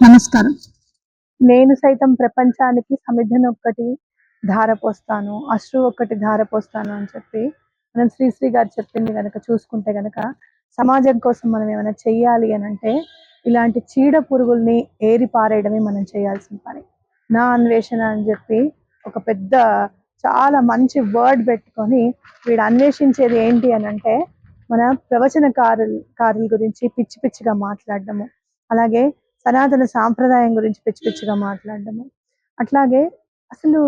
నమస్కారం. నేను సైతం ప్రపంచానికి సమిధనొక్కటి ధార ధారపోస్తాను అశ్రు ఒక్కటి ధారపోస్తాను అని చెప్పి మనం శ్రీశ్రీ గారు చెప్పింది కనుక చూసుకుంటే కనుక సమాజం కోసం మనం ఏమైనా చెయ్యాలి అని అంటే ఇలాంటి చీడ పురుగుల్ని ఏరి పారేయడమే మనం చేయాల్సిన పని. నా అన్వేషణ అని చెప్పి ఒక పెద్ద చాలా మంచి వర్డ్ పెట్టుకొని వీడు అన్వేషించేది ఏంటి అని అంటే మన ప్రవచనకారులు కారుల గురించి పిచ్చి పిచ్చిగా మాట్లాడడము. అలాగే సనాతన సాంప్రదాయం గురించి పిచ్చి పిచ్చిగా మాట్లాడడము. అట్లాగే అసలు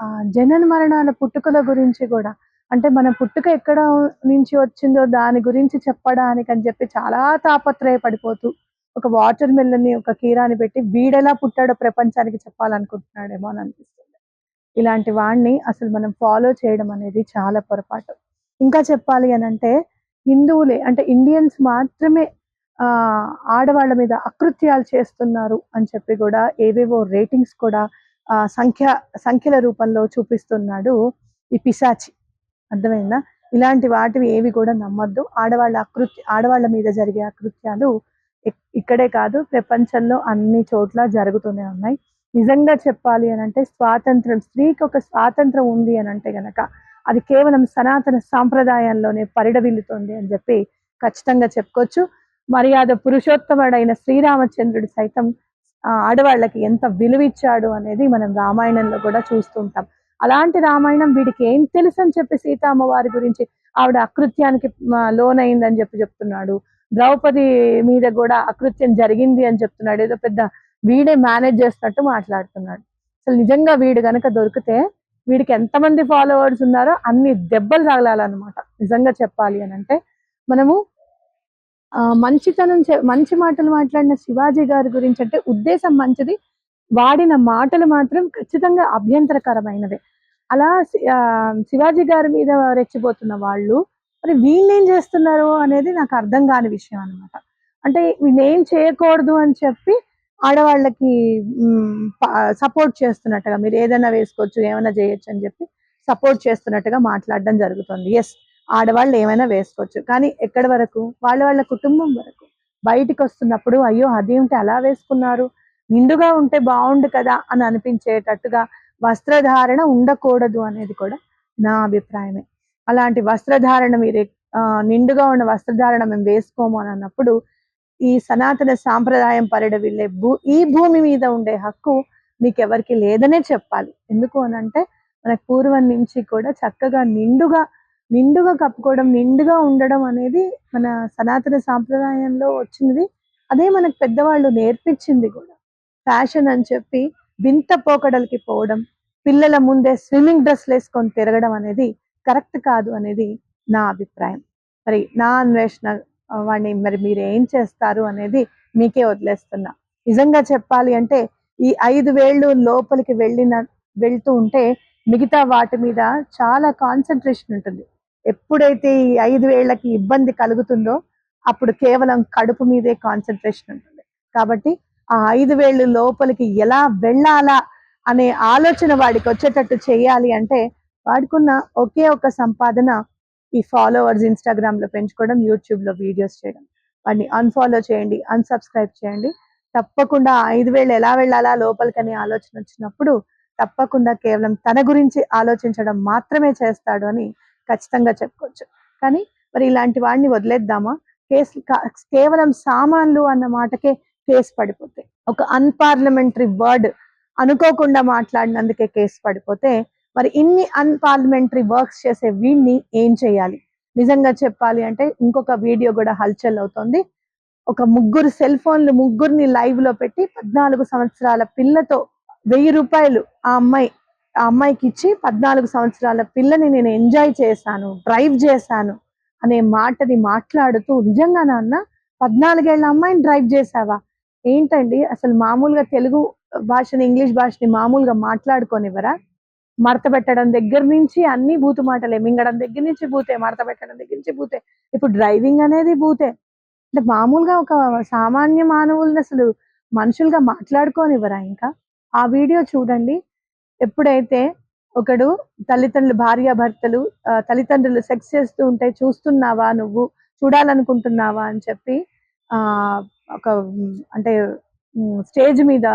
ఆ జనన మరణాల పుట్టుకల గురించి కూడా అంటే మన పుట్టుక ఎక్కడ నుంచి వచ్చిందో దాని గురించి చెప్పడానికి అని చెప్పి చాలా తాపత్రయపడిపోతూ ఒక వాటర్ మిల్లని ఒక కీరాని పెట్టి వీడెలా పుట్టాడో ప్రపంచానికి చెప్పాలనుకుంటున్నాడేమో అని అనిపిస్తుంది. ఇలాంటి వాడిని అసలు మనం ఫాలో చేయడం అనేది చాలా పొరపాటు. ఇంకా చెప్పాలి అని అంటే హిందువులే అంటే ఇండియన్స్ మాత్రమే ఆడవాళ్ళ మీద అకృత్యాలు చేస్తున్నారు అని చెప్పి కూడా ఏవేవో రేటింగ్స్ కూడా ఆ సంఖ్య సంఖ్యల రూపంలో చూపిస్తున్నాడు ఈ పిశాచి. అర్థమైందా? ఇలాంటి వాటివి ఏవి కూడా నమ్మద్దు. ఆడవాళ్ళ అకృత్య ఆడవాళ్ళ మీద జరిగే అకృత్యాలు ఇక్కడే కాదు ప్రపంచంలో అన్ని చోట్ల జరుగుతూనే ఉన్నాయి. నిజంగా చెప్పాలి అని అంటే స్వాతంత్రం స్త్రీకి ఒక స్వాతంత్రం ఉంది అని అంటే గనక అది కేవలం సనాతన సాంప్రదాయంలోనే పరిడవిల్లుతుంది అని చెప్పి ఖచ్చితంగా చెప్పుకోవచ్చు. మర్యాద పురుషోత్తముడైన శ్రీరామచంద్రుడు సైతం ఆడవాళ్ళకి ఎంత విలువిచ్చాడు అనేది మనం రామాయణంలో కూడా చూస్తుంటాం అలాంటి రామాయణం వీడికి ఏం తెలుసు అని చెప్పి సీతామ్మవారి గురించి ఆవిడ అకృత్యానికి లోనైందని చెప్పి చెప్తున్నాడు. ద్రౌపది మీద కూడా అకృత్యం జరిగింది అని చెప్తున్నాడు. ఏదో పెద్ద వీడే మేనేజ్ చేస్తున్నట్టు మాట్లాడుతున్నాడు. అసలు నిజంగా వీడు కనుక దొరికితే వీడికి ఎంతమంది ఫాలోవర్స్ ఉన్నారో అన్ని దెబ్బలు తగలాలన్నమాట. నిజంగా చెప్పాలి అని అంటే మనము మంచితనం మంచి మాటలు మాట్లాడిన శివాజీ గారి గురించి అంటే ఉద్దేశం మంచిది. వాడిన మాటలు మాత్రం ఖచ్చితంగా అభ్యంతరకరమైనవి. అలా ఆ, శివాజీ గారి మీద రెచ్చిపోతున్న వాళ్ళు మరి వీళ్ళు ఏం చేస్తున్నారు అనేది నాకు అర్థం కాని విషయం అన్నమాట. అంటే వీళ్ళేం చేయకూడదు అని చెప్పి ఆడవాళ్ళకి సపోర్ట్ చేస్తున్నట్టుగా మీరు ఏదైనా వేసుకోవచ్చు ఏమైనా చేయొచ్చు అని చెప్పి సపోర్ట్ చేస్తున్నట్టుగా మాట్లాడడం జరుగుతుంది. ఎస్ ఆడవాళ్ళు ఏమైనా వేసుకోవచ్చు. కానీ ఎక్కడి వరకు? వాళ్ళ వాళ్ళ కుటుంబం వరకు. బయటికి వస్తున్నప్పుడు అయ్యో అదేమిటి అలా వేసుకున్నారు. నిండుగా ఉంటే బాగుండు కదా అని అనిపించేటట్టుగా వస్త్రధారణ ఉండకూడదు అనేది కూడా నా అభిప్రాయమే. అలాంటి వస్త్రధారణ మీరు నిండుగా ఉన్న వస్త్రధారణ మేము వేసుకోము అని అన్నప్పుడు ఈ సనాతన సాంప్రదాయం పరిడవిల్లే భూ ఈ భూమి మీద ఉండే హక్కు మీకు ఎవరికి లేదనే చెప్పాలి. ఎందుకు అని అంటే మనకు పూర్వం నుంచి కూడా చక్కగా నిండుగా నిండుగా కప్పుకోవడం నిండుగా ఉండడం అనేది మన సనాతన సాంప్రదాయంలో వచ్చినది. అదే మనకు పెద్దవాళ్ళు నేర్పించింది కూడా. ఫ్యాషన్ అని చెప్పి వింత పోకడలకి పోవడం పిల్లల ముందే స్విమ్మింగ్ డ్రెస్లు వేసుకొని తిరగడం అనేది కరెక్ట్ కాదు అనేది నా అభిప్రాయం. మరి నా అన్వేషణ వాడిని మరి మీరు ఏం చేస్తారు అనేది మీకే వదిలేస్తున్నా. నిజంగా చెప్పాలి అంటే ఈ ఐదు వేళ్ళు లోపలికి వెళ్ళిన వెళ్తూ ఉంటే మిగతా వాటి మీద చాలా కాన్సన్ట్రేషన్ ఉంటుంది. ఎప్పుడైతే ఈ ఐదు వేళ్ళకి ఇబ్బంది కలుగుతుందో అప్పుడు కేవలం కడుపు మీదే కాన్సన్ట్రేషన్ ఉంటుంది. కాబట్టి ఆ ఐదు వేళ్ళు లోపలికి ఎలా వెళ్ళాలా అనే ఆలోచన వాడికి వచ్చేటట్టు చేయాలి అంటే వాడుకున్న ఒకే ఒక సంపాదన ఈ ఫాలోవర్స్ ఇన్స్టాగ్రామ్లో పెంచుకోవడం యూట్యూబ్లో వీడియోస్ చేయడం. వాడిని అన్ఫాలో చేయండి అన్సబ్స్క్రైబ్ చేయండి. తప్పకుండా ఐదు వేలు ఎలా వెళ్ళాలా లోపలికనే ఆలోచన వచ్చినప్పుడు తప్పకుండా కేవలం తన గురించి ఆలోచించడం మాత్రమే చేస్తాడు అని ఖచ్చితంగా చెప్పుకోవచ్చు. కానీ మరి ఇలాంటి వాడిని వదిలేద్దామా? కేసు కేవలం సామాన్లు అన్న మాటకే కేసు పడిపోతే ఒక అన్పార్లమెంటరీ వర్డ్ అనుకోకుండా మాట్లాడినందుకే కేసు పడిపోతే మరి ఇన్ని అన్పార్లమెంటరీ వర్క్స్ చేసే వీడిని ఏం చేయాలి? నిజంగా చెప్పాలి అంటే ఇంకొక వీడియో కూడా హల్చల్ అవుతోంది. ఒక ముగ్గురు సెల్ ఫోన్లు ముగ్గురిని లైవ్లో పెట్టి పద్నాలుగు సంవత్సరాల పిల్లతో వెయ్యి రూపాయలు ఆ అమ్మాయి ఆ అమ్మాయికి ఇచ్చి పద్నాలుగు సంవత్సరాల పిల్లని నేను ఎంజాయ్ చేశాను డ్రైవ్ చేశాను అనే మాటని మాట్లాడుతూ నిజంగా నాన్న పద్నాలుగేళ్ళ అమ్మాయిని డ్రైవ్ చేసావా ఏంటండి? అసలు మామూలుగా తెలుగు భాషని ఇంగ్లీష్ భాషని మామూలుగా మాట్లాడుకోనివ్వరా? మడత పెట్టడం దగ్గర నుంచి అన్ని బూతు మాటలే మింగడం దగ్గర నుంచి బూతే మడత పెట్టడం దగ్గర నుంచి బూతే. ఇప్పుడు డ్రైవింగ్ అనేది బూతే. అంటే మామూలుగా ఒక సామాన్య మానవుల్ని అసలు మనుషులుగా మాట్లాడుకోనివ్వరా ఇంకా? ఆ వీడియో చూడండి. ఎప్పుడైతే ఒకడు తల్లిదండ్రులు భార్యాభర్తలు తల్లిదండ్రులు సెక్స్ చేస్తూ ఉంటే చూస్తున్నావా నువ్వు? చూడాలనుకుంటున్నావా అని చెప్పి ఆ ఒక అంటే స్టేజ్ మీద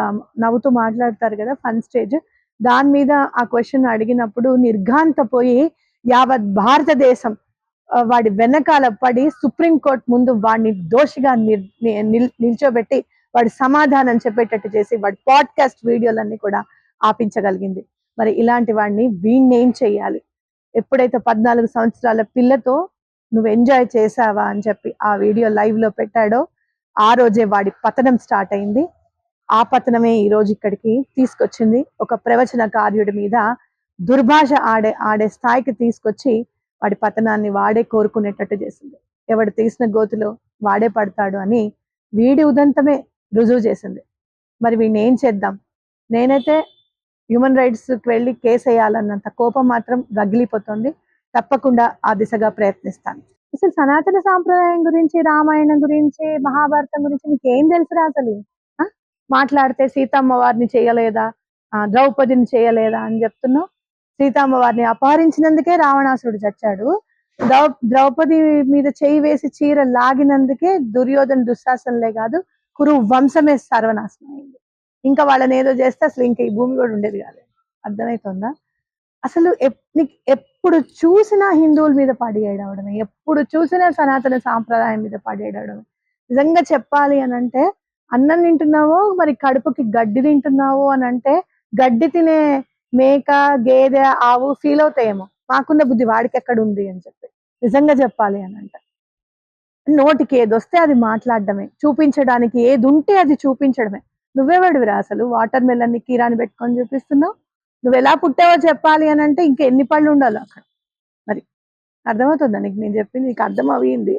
నవ్వుతూ మాట్లాడతారు కదా ఫన్ స్టేజ్ దాని మీద ఆ క్వశ్చన్ అడిగినప్పుడు నిర్ఘాంతపోయి యావత్ భారతదేశం వాడి వెనకాల పడి సుప్రీంకోర్టు ముందు వాడిని దోషిగా నిర్- నిల్- నిల్చోబెట్టి వాడి సమాధానం చెప్పేటట్టు చేసి వాడి పాడ్కాస్ట్ వీడియోలన్నీ కూడా ఆపించగలిగింది. మరి ఇలాంటి వాడిని వీడిని ఏం ఎప్పుడైతే పద్నాలుగు సంవత్సరాల పిల్లతో నువ్వు ఎంజాయ్ చేసావా అని చెప్పి ఆ వీడియో లైవ్లో పెట్టాడో ఆ రోజే వాడి పతనం స్టార్ట్ అయింది. ఆ పతనమే ఈ రోజు ఇక్కడికి తీసుకొచ్చింది. ఒక ప్రవచన కార్యుడి మీద దుర్భాష ఆడే ఆడే స్థాయికి తీసుకొచ్చి వాడి పతనాన్ని వాడే కోరుకునేటట్టు చేసింది. ఎవడు తీసిన గోతులో వాడే పడతాడు అని వీడి ఉదంతమే రుజువు చేసింది. మరి వీడిని ఏం చేద్దాం? నేనైతే హ్యూమన్ రైట్స్కి వెళ్ళి కేసు వేయాలన్నంత కోపం మాత్రం రగిలిపోతుంది. తప్పకుండా ఆ దిశగా ప్రయత్నిస్తాను. అసలు సనాతన సాంప్రదాయం గురించి రామాయణం గురించి మహాభారతం గురించి నీకేం తెలుసురా అసలు? ఆ? మాట్లాడితే సీతమ్మ వారిని చేయలేదా? ఆ, ద్రౌపదిని చేయలేదా అని చెప్తున్నావు? సీతమ్మ వారిని అపహరించినందుకే రావణాసురుడు చచ్చాడు. ద్రౌ ద్రౌపది మీద చేయి వేసి చీర లాగినందుకే దుర్యోధన దుశ్శాసనలే కాదు కురు వంశమే సర్వనాశనం అయింది. ఇంకా వాళ్ళని ఏదో చేస్తే అసలు ఇంకా ఈ భూమి కూడా ఉండేది కాదు. అర్థమవుతుందా అసలు ఎప్పుడు చూసినా హిందువుల మీద పడియేయడమే ఎప్పుడు చూసినా సనాతన సాంప్రదాయం మీద పడియేయడమే నిజంగా చెప్పాలి అని అంటే అన్నం తింటున్నావో మరి కడుపుకి గడ్డి తింటున్నావు అని అంటే గడ్డి తినే మేక గేదె ఆవు ఫీల్ అవుతాయేమో. మాకున్న బుద్ధి వాడికి ఎక్కడ ఉంది అని చెప్పి. నిజంగా చెప్పాలి అని అంటే. నోటికి ఏది వస్తే అది మాట్లాడడమే. చూపించడానికి ఏది ఉంటే అది చూపించడమే. నువ్వెవడివిరా అసలు? వాటర్ మెలన్ని కీరాని పెట్టుకొని చూపిస్తున్నావు. నువ్వు ఎలా పుట్టావో చెప్పాలి అని అంటే ఇంకా ఎన్ని పళ్ళు ఉండాలి అక్కడ. మరి అర్థమవుతుందా నీకు? నేను చెప్పింది నీకు అర్థం అయ్యింది